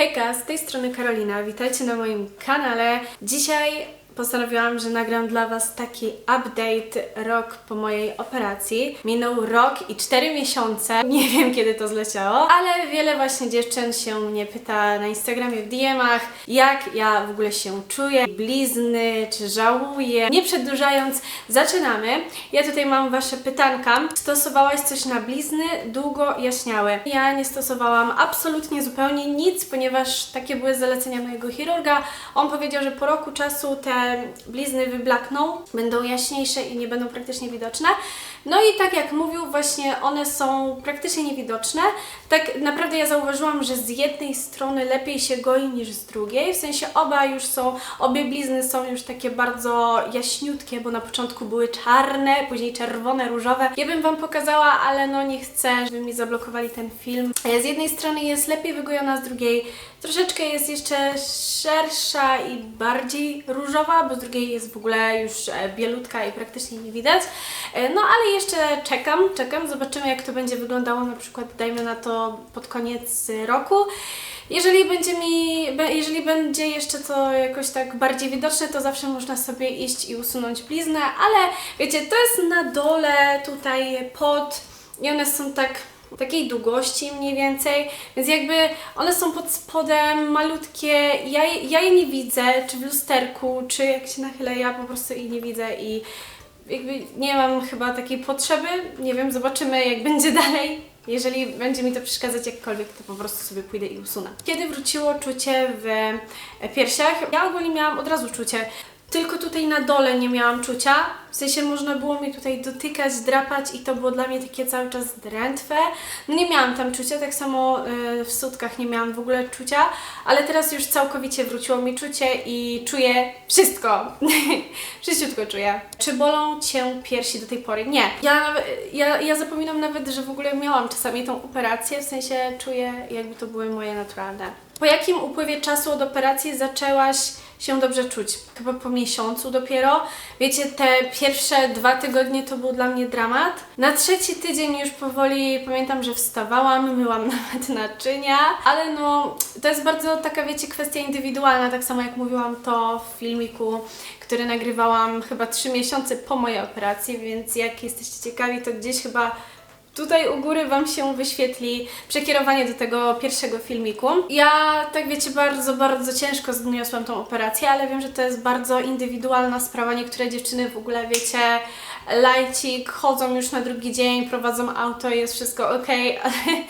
Hejka, z tej strony Karolina, witajcie na moim kanale. Dzisiaj postanowiłam, że nagram dla Was taki update rok po mojej operacji. Minął rok i 4 miesiące, nie wiem kiedy to zleciało, ale wiele właśnie dziewczyn się mnie pyta na Instagramie w DM-ach, jak ja w ogóle się czuję, blizny, czy żałuję. Nie przedłużając, zaczynamy. Ja tutaj mam Wasze pytanka. Stosowałaś coś na blizny? Długo jaśniały. Ja nie stosowałam absolutnie zupełnie nic, ponieważ takie były zalecenia mojego chirurga. On powiedział, że po roku czasu te blizny wyblakną, będą jaśniejsze i nie będą praktycznie widoczne. No i tak jak mówił, właśnie one są praktycznie niewidoczne. Tak naprawdę ja zauważyłam, że z jednej strony lepiej się goi niż z drugiej. W sensie oba już są, obie blizny są już takie bardzo jaśniutkie, bo na początku były czarne, później czerwone, różowe. Ja bym Wam pokazała, ale no nie chcę, żeby mi zablokowali ten film. Z jednej strony jest lepiej wygojona, z drugiej troszeczkę jest jeszcze szersza i bardziej różowa, bo z drugiej jest w ogóle już e, bielutka i praktycznie nie widać. E, No ale jeszcze czekam, czekam, zobaczymy jak to będzie wyglądało na przykład dajmy na to pod koniec roku. Jeżeli będzie mi, jeżeli będzie jeszcze to jakoś tak bardziej widoczne, to zawsze można sobie iść i usunąć bliznę, ale wiecie, to jest na dole tutaj pod i one są tak takiej długości mniej więcej, więc jakby one są pod spodem, malutkie, ja, ja je nie widzę, czy w lusterku, czy jak się nachylę, ja po prostu ich nie widzę i jakby nie mam chyba takiej potrzeby, nie wiem, zobaczymy jak będzie dalej. Jeżeli będzie mi to przeszkadzać jakkolwiek, to po prostu sobie pójdę i usunę. Kiedy wróciło czucie w piersiach, ja ogólnie miałam od razu czucie. Tylko tutaj na dole nie miałam czucia. W sensie można było mi tutaj dotykać, drapać i to było dla mnie takie cały czas drętwe. No nie miałam tam czucia, tak samo y, w sutkach nie miałam w ogóle czucia, ale teraz już całkowicie wróciło mi czucie i czuję wszystko. Wszystko czuję. Czy bolą Cię piersi do tej pory? Nie. Ja, ja, ja zapominam nawet, że w ogóle miałam czasami tą operację, w sensie czuję jakby to były moje naturalne. Po jakim upływie czasu od operacji zaczęłaś się dobrze czuć? Chyba po miesiącu dopiero. Wiecie, te pierwsze dwa tygodnie to był dla mnie dramat. Na trzeci tydzień już powoli pamiętam, że wstawałam, myłam nawet naczynia, ale no to jest bardzo taka, wiecie, kwestia indywidualna, tak samo jak mówiłam to w filmiku, który nagrywałam chyba trzy miesiące po mojej operacji, więc jak jesteście ciekawi, to gdzieś chyba Tutaj u góry Wam się wyświetli przekierowanie do tego pierwszego filmiku. Ja, tak wiecie, bardzo, bardzo ciężko zniosłam tą operację, ale wiem, że to jest bardzo indywidualna sprawa. Niektóre dziewczyny w ogóle, wiecie, lajcik, chodzą już na drugi dzień, prowadzą auto, jest wszystko ok, ale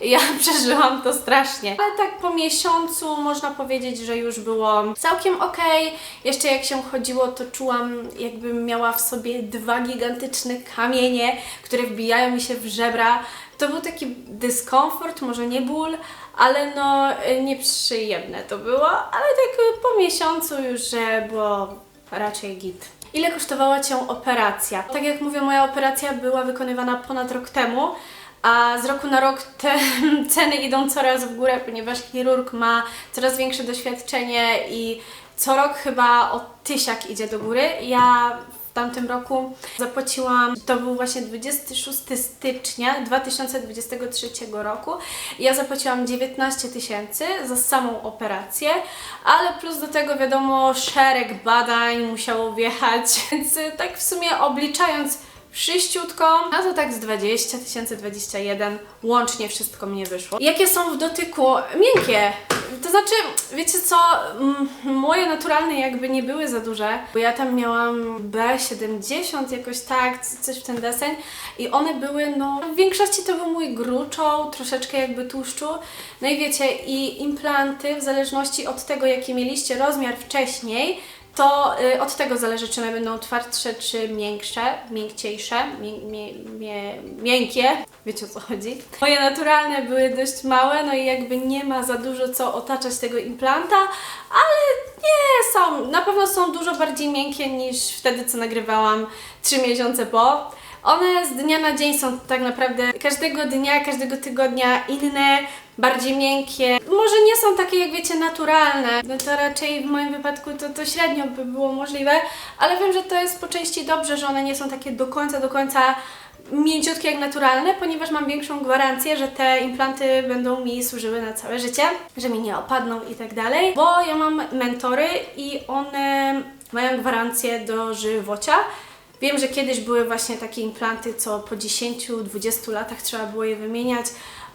ja przeżyłam to strasznie. Ale tak po miesiącu można powiedzieć, że już było całkiem ok. Jeszcze jak się chodziło, to czułam, jakbym miała w sobie dwa gigantyczne kamienie, które wbijają mi się w żebra. To był taki dyskomfort, może nie ból, ale no y, nieprzyjemne to było, ale tak y, po miesiącu już, że było raczej git. Ile kosztowała Cię operacja? Tak jak mówię, moja operacja była wykonywana ponad rok temu, a z roku na rok te ceny idą coraz w górę, ponieważ chirurg ma coraz większe doświadczenie i co rok chyba o tysiak idzie do góry. Ja tamtym roku zapłaciłam, to był właśnie 26 stycznia 2023 roku. Ja zapłaciłam 19 tysięcy za samą operację, ale plus do tego wiadomo szereg badań musiało wjechać, więc tak w sumie obliczając wszyściutko, a to tak z 20 tysięcy, 21, łącznie wszystko mnie wyszło. Jakie są w dotyku? Miękkie. To znaczy, wiecie co, moje naturalne jakby nie były za duże, bo ja tam miałam B70 jakoś tak, coś w ten deseń i one były, no, w większości to był mój gruczoł, troszeczkę jakby tłuszczu, no i wiecie, i implanty w zależności od tego, jaki mieliście rozmiar wcześniej, to y, od tego zależy, czy one będą twardsze, czy miększe, miękciejsze, mię, mię, mię, miękkie. Wiecie o co chodzi? Moje naturalne były dość małe, no i jakby nie ma za dużo co otaczać tego implanta, ale nie są, na pewno są dużo bardziej miękkie niż wtedy, co nagrywałam 3 miesiące po. One z dnia na dzień są tak naprawdę każdego dnia, każdego tygodnia inne, bardziej miękkie. Może nie są takie, jak wiecie, naturalne. No to raczej w moim wypadku to, to średnio by było możliwe, ale wiem, że to jest po części dobrze, że one nie są takie do końca, do końca mięciutkie jak naturalne, ponieważ mam większą gwarancję, że te implanty będą mi służyły na całe życie, że mi nie opadną i tak dalej, bo ja mam mentory i one mają gwarancję do żywocia. Wiem, że kiedyś były właśnie takie implanty, co po 10-20 latach trzeba było je wymieniać,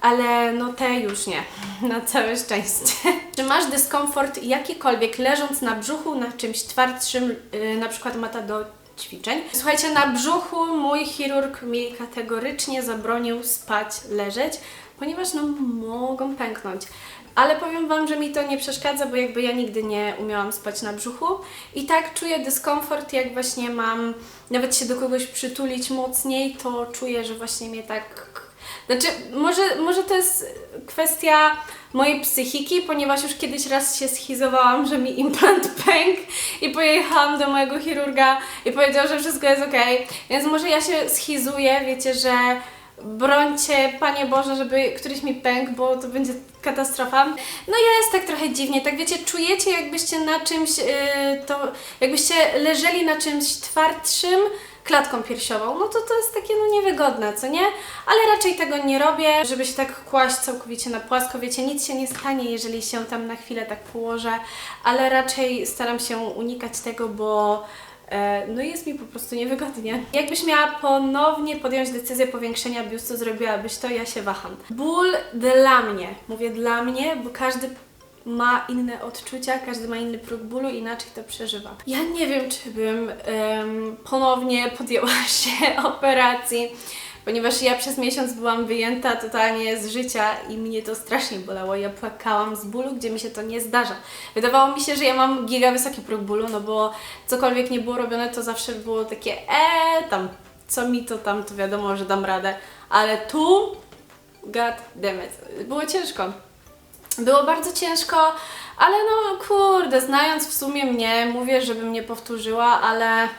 ale no te już nie, na całe szczęście. Czy masz dyskomfort jakikolwiek leżąc na brzuchu na czymś twardszym, yy, na przykład mata do ćwiczeń? Słuchajcie, na brzuchu mój chirurg mi kategorycznie zabronił spać, leżeć, ponieważ no mogą pęknąć. Ale powiem Wam, że mi to nie przeszkadza, bo jakby ja nigdy nie umiałam spać na brzuchu. I tak czuję dyskomfort, jak właśnie mam nawet się do kogoś przytulić mocniej, to czuję, że właśnie mnie tak znaczy, może, może to jest kwestia mojej psychiki, ponieważ już kiedyś raz się schizowałam, że mi implant pękł i pojechałam do mojego chirurga i powiedział, że wszystko jest ok. Więc może ja się schizuję, wiecie, że brońcie, Panie Boże, żeby któryś mi pękł, bo to będzie katastrofa. No jest tak trochę dziwnie, tak wiecie, czujecie jakbyście na czymś, yy, to jakbyście leżeli na czymś twardszym, klatką piersiową, no to to jest takie no niewygodne, co nie? Ale raczej tego nie robię, żeby się tak kłaść całkowicie na płasko, wiecie, nic się nie stanie, jeżeli się tam na chwilę tak położę, ale raczej staram się unikać tego, bo no jest mi po prostu niewygodnie. Jakbyś miała ponownie podjąć decyzję powiększenia biustu, zrobiłabyś to, ja się waham. Ból dla mnie, mówię dla mnie, bo każdy ma inne odczucia, każdy ma inny próg bólu, inaczej to przeżywa. Ja nie wiem, czy bym ponownie podjęła się operacji, ponieważ ja przez miesiąc byłam wyjęta totalnie z życia i mnie to strasznie bolało. Ja płakałam z bólu, gdzie mi się to nie zdarza. Wydawało mi się, że ja mam giga wysoki próg bólu, no bo cokolwiek nie było robione, to zawsze było takie eee, tam, co mi to tam, to wiadomo, że dam radę. Ale tu, god damn it, było ciężko. Było bardzo ciężko, ale no kurde, znając w sumie mnie, mówię, żebym nie powtórzyła, ale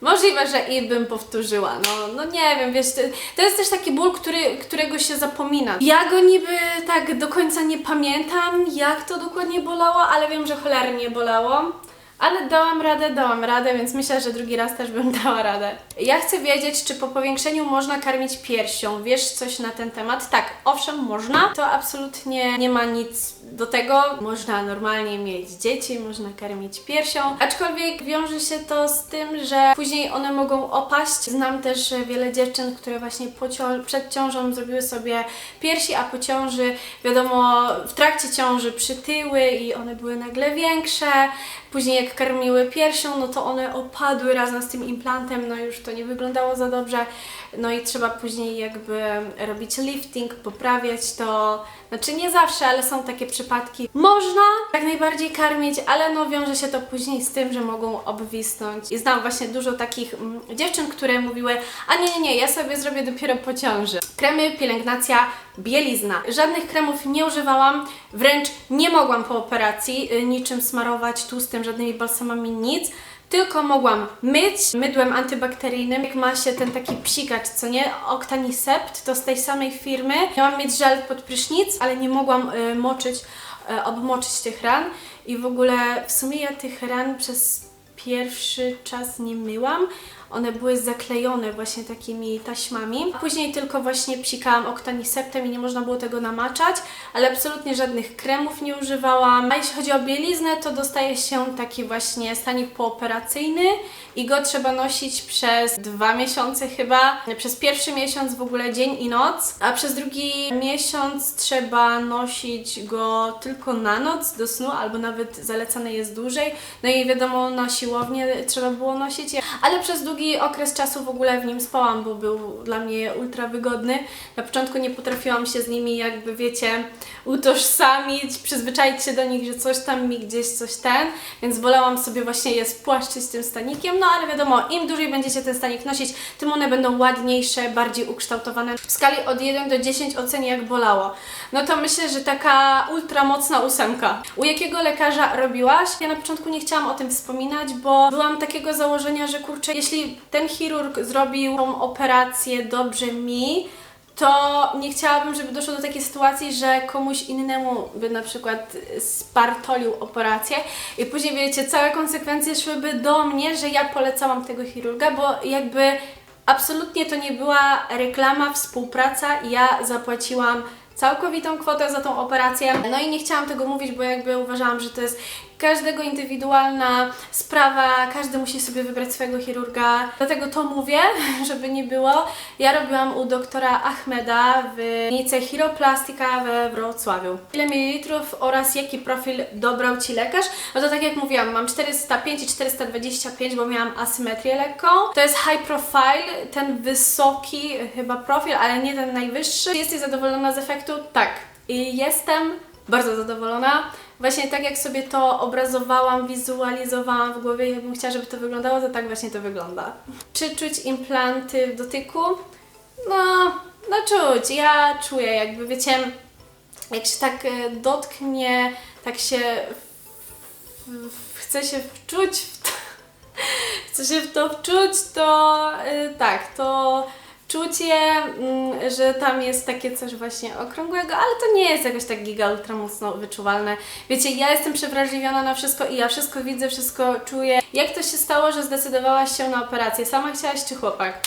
możliwe, że i bym powtórzyła. No, no nie wiem, wiesz, to, to jest też taki ból, który, którego się zapomina. Ja go niby tak do końca nie pamiętam, jak to dokładnie bolało, ale wiem, że cholernie bolało. Ale dałam radę, dałam radę, więc myślę, że drugi raz też bym dała radę. Ja chcę wiedzieć, czy po powiększeniu można karmić piersią. Wiesz coś na ten temat? Tak, owszem, można. To absolutnie nie ma nic do tego. Można normalnie mieć dzieci, można karmić piersią. Aczkolwiek wiąże się to z tym, że później one mogą opaść. Znam też wiele dziewczyn, które właśnie przed ciążą zrobiły sobie piersi, a po ciąży, wiadomo, w trakcie ciąży przytyły i one były nagle większe. Później jak karmiły piersią, no to one opadły razem z tym implantem, no już to nie wyglądało za dobrze. No i trzeba później jakby robić lifting, poprawiać to. Znaczy nie zawsze, ale są takie przypadki. Można jak najbardziej karmić, ale no wiąże się to później z tym, że mogą obwisnąć. I znam właśnie dużo takich mm, dziewczyn, które mówiły, a nie, nie, nie, ja sobie zrobię dopiero po ciąży. Kremy, pielęgnacja, bielizna. Żadnych kremów nie używałam, wręcz nie mogłam po operacji y, niczym smarować tłustym, żadnymi balsamami, nic. Tylko mogłam myć mydłem antybakteryjnym, jak ma się ten taki psikacz, co nie? Octanisept, to z tej samej firmy. Miałam mieć żel pod prysznic, ale nie mogłam y, moczyć, y, obmoczyć tych ran. I w ogóle w sumie ja tych ran przez pierwszy czas nie myłam. One były zaklejone właśnie takimi taśmami. Później tylko właśnie psikałam oktaniseptem i nie można było tego namaczać, ale absolutnie żadnych kremów nie używałam. A jeśli chodzi o bieliznę, to dostaje się taki właśnie stanik pooperacyjny i go trzeba nosić przez dwa miesiące chyba. Przez pierwszy miesiąc w ogóle dzień i noc, a przez drugi miesiąc trzeba nosić go tylko na noc do snu, albo nawet zalecane jest dłużej. No i wiadomo, na siłownię trzeba było nosić, ale przez długi okres czasu w ogóle w nim spałam, bo był dla mnie ultra wygodny. Na początku nie potrafiłam się z nimi jakby, wiecie, utożsamić, przyzwyczaić się do nich, że coś tam mi gdzieś coś ten, więc wolałam sobie właśnie je spłaszczyć tym stanikiem, no ale wiadomo, im dłużej będziecie ten stanik nosić, tym one będą ładniejsze, bardziej ukształtowane. W skali od 1 do 10 ocenię jak bolało. No to myślę, że taka ultra mocna ósemka. U jakiego lekarza robiłaś? Ja na początku nie chciałam o tym wspominać, bo byłam takiego założenia, że kurczę, jeśli ten chirurg zrobił tą operację dobrze mi, to nie chciałabym, żeby doszło do takiej sytuacji, że komuś innemu by na przykład spartolił operację i później wiecie, całe konsekwencje szłyby do mnie, że ja polecałam tego chirurga, bo jakby Absolutnie to nie była reklama, współpraca. Ja zapłaciłam całkowitą kwotę za tą operację. No i nie chciałam tego mówić, bo jakby uważałam, że to jest każdego indywidualna sprawa, każdy musi sobie wybrać swojego chirurga. Dlatego to mówię, żeby nie było. Ja robiłam u doktora Ahmeda w klinice Chiroplastika we Wrocławiu. Ile mililitrów oraz jaki profil dobrał Ci lekarz? No to tak jak mówiłam, mam 405 i 425, bo miałam asymetrię lekką. To jest high profile, ten wysoki chyba profil, ale nie ten najwyższy. Jesteś zadowolona z efektu? Tak. I jestem bardzo zadowolona. Właśnie tak jak sobie to obrazowałam, wizualizowałam w głowie, jakbym chciała, żeby to wyglądało, to tak właśnie to wygląda. Czy czuć implanty w dotyku? No, no czuć. Ja czuję jakby, wiecie, jak się tak e, dotknie, tak się chce się wczuć w to, chce się w to wczuć, to y, tak, to czucie, mm, że tam jest takie coś właśnie okrągłego, ale to nie jest jakoś tak giga ultra mocno wyczuwalne. Wiecie, ja jestem przewrażliwiona na wszystko i ja wszystko widzę, wszystko czuję. Jak to się stało, że zdecydowałaś się na operację? Sama chciałaś czy chłopak?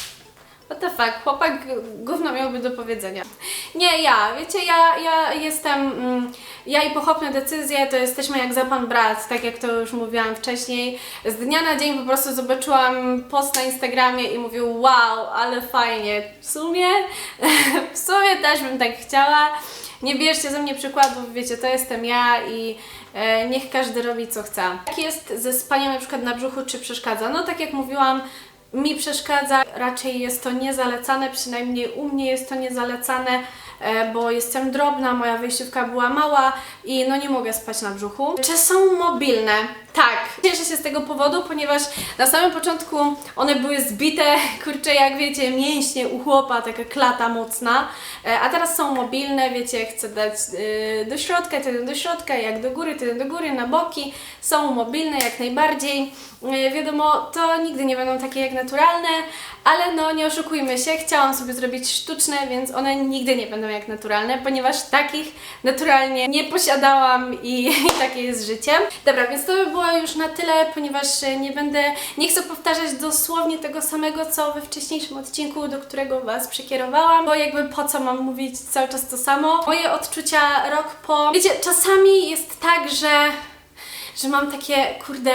What the fuck, chłopak gówno miałby do powiedzenia. Nie, ja, wiecie, ja, ja jestem, mm, ja i pochopne decyzje to jesteśmy jak za pan brat, tak jak to już mówiłam wcześniej. Z dnia na dzień po prostu zobaczyłam post na Instagramie i mówił wow, ale fajnie. W sumie, w sumie też bym tak chciała. Nie bierzcie ze mnie przykładów, wiecie, to jestem ja i e, niech każdy robi co chce. Jak jest ze spaniem na przykład na brzuchu, czy przeszkadza? No tak jak mówiłam, mi przeszkadza, raczej jest to niezalecane, przynajmniej u mnie jest to niezalecane, bo jestem drobna, moja wyjściówka była mała i no nie mogę spać na brzuchu. Czy są mobilne? Tak. Cieszę się z tego powodu, ponieważ na samym początku one były zbite, kurczę, jak wiecie, mięśnie u chłopa, taka klata mocna, e, a teraz są mobilne, wiecie, chcę dać e, do środka, ten do środka, jak do góry, ten do góry, na boki, są mobilne jak najbardziej. E, Wiadomo, to nigdy nie będą takie jak naturalne, ale no nie oszukujmy się, chciałam sobie zrobić sztuczne, więc one nigdy nie będą jak naturalne, ponieważ takich naturalnie nie posiadałam i, i takie jest życie. Dobra, więc to by było już na tyle, ponieważ e, nie będę, nie chcę powtarzać dosłownie tego samego, co we wcześniejszym odcinku, do którego Was przekierowałam, bo jakby po co mam mówić cały czas to samo. Moje odczucia rok po... Wiecie, czasami jest tak, że że mam takie, kurde,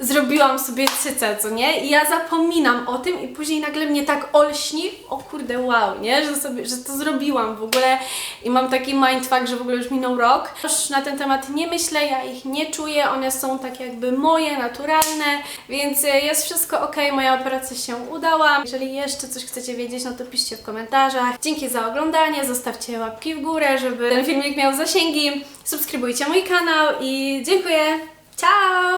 zrobiłam sobie cycę, co nie? I ja zapominam o tym i później nagle mnie tak olśni, o kurde, wow, nie? Że, sobie, że to zrobiłam w ogóle i mam taki mindfuck, że w ogóle już minął rok. Już na ten temat nie myślę, ja ich nie czuję, one są tak jakby moje, naturalne, więc e, jest wszystko ok, moja operacja się udała. Jeżeli jeszcze coś chcecie wiedzieć, no to piszcie w komentarzach. Dzięki za oglądanie, zostawcie łapki w górę, żeby ten filmik miał zasięgi, subskrybujcie mój kanał i dziękuję. Ciao!